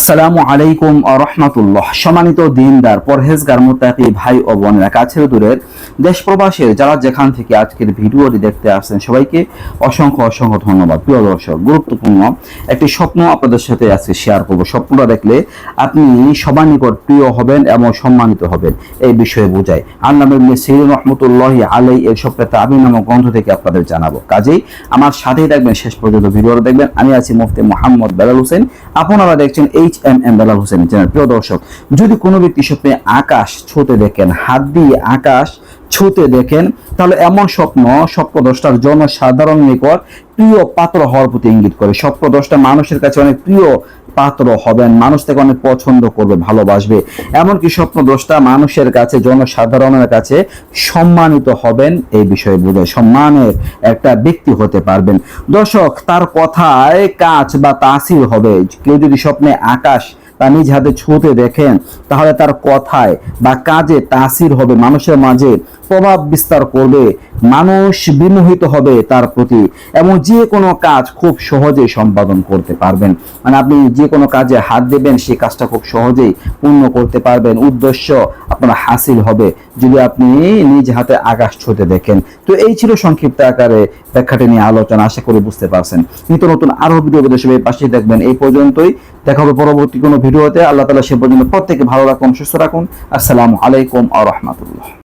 আসসালামু আলাইকুম রহমতুল্লাহ। সম্মানিত দিনদার, পরহেজগার, মোত্তাকি ভাই ও বোনেরা, কাছের দূরের দেশ প্রবাসের যারা যেখান থেকে আজকের ভিডিওটি দেখতে আসছেন সবাইকে অসংখ্য অসংখ্য ধন্যবাদ। প্রিয় দর্শক, গুরুত্বপূর্ণ একটি স্বপ্ন আপনাদের সাথে আজকে শেয়ার করব। স্বপ্নটা দেখলে আপনি সবার নিকট প্রিয় হবেন এবং সম্মানিত হবেন, এই বিষয়ে বোঝায়। আল্লাহ সির রহমতুল্লাহ আলাই এর স্বপ্নের তাবি নামক গ্রন্থ থেকে আপনাদের জানাব। কাজেই আমার সাথেই দেখবেন শেষ পর্যন্ত ভিডিওটা দেখবেন। আমি আছি মুফতি মোহাম্মদ বেলাল হোসেন। আপনারা দেখছেন H M M Belal Hossain channel প্রিয় দর্শক, যদি কোনো ব্যক্তি স্বপ্নে আকাশ ছুঁতে দেখেন, হাত দিয়ে আকাশ ছুঁতে দেখেন, তাহলে এমন স্বপ্ন, স্বপ্নদ্রষ্টার জনসাধারণ নিকট প্রিয় পাত্র হওয়ার প্রতি ইঙ্গিত করে। স্বপ্নদ্রষ্টা মানুষের কাছে অনেক প্রিয় পাত্র হবেন। মানুষ থেকে অনেক পছন্দ করবে, ভালোবাসবে। এমনকি স্বপ্নদ্রষ্টা মানুষের কাছে, জনসাধারণের কাছে সম্মানিত হবেন এই বিষয়ে বোঝায় সম্মানের একটা ব্যক্তি হতে পারবেন। দর্শক, তার কথায় কাজ বা তাসির হবে। কেউ যদি স্বপ্নে আকাশ তা নিজ হাতে ছুঁতে দেখেন, তাহলে তার কথায় বা কাজে তাসির হবে। মানুষের মাঝে প্রভাব বিস্তার করবে। মানুষ বিমোহিত হবে তার প্রতি। এবং যে কোনো কাজ খুব সহজেই সম্পাদন করতে পারবেন। মানে আপনি যে কোনো কাজে হাত দেবেন, সেই কাজটা খুব সহজেই পূর্ণ করতে পারবেন। উদ্দেশ্য আপনার হাসিল হবে, যদি আপনি নিজ হাতে আকাশ ছুঁতে দেখেন। তো এই ছিল সংক্ষিপ্ত আকারে ব্যাখ্যাটি নিয়ে আলোচনা, আশা করি বুঝতে পারছেন। নিত্য নতুন আরও ভিডিও বিদেশে পাশে দেখবেন। এই পর্যন্তই। দেখা হবে পরবর্তী কোনো ভিডিওতে। আল্লাহ তালা সে পর্যন্ত প্রত্যেকে ভালো রাখুন, সুস্থ রাখুন। আসসালামু আলাইকুম আ রহমতুল্লাহ।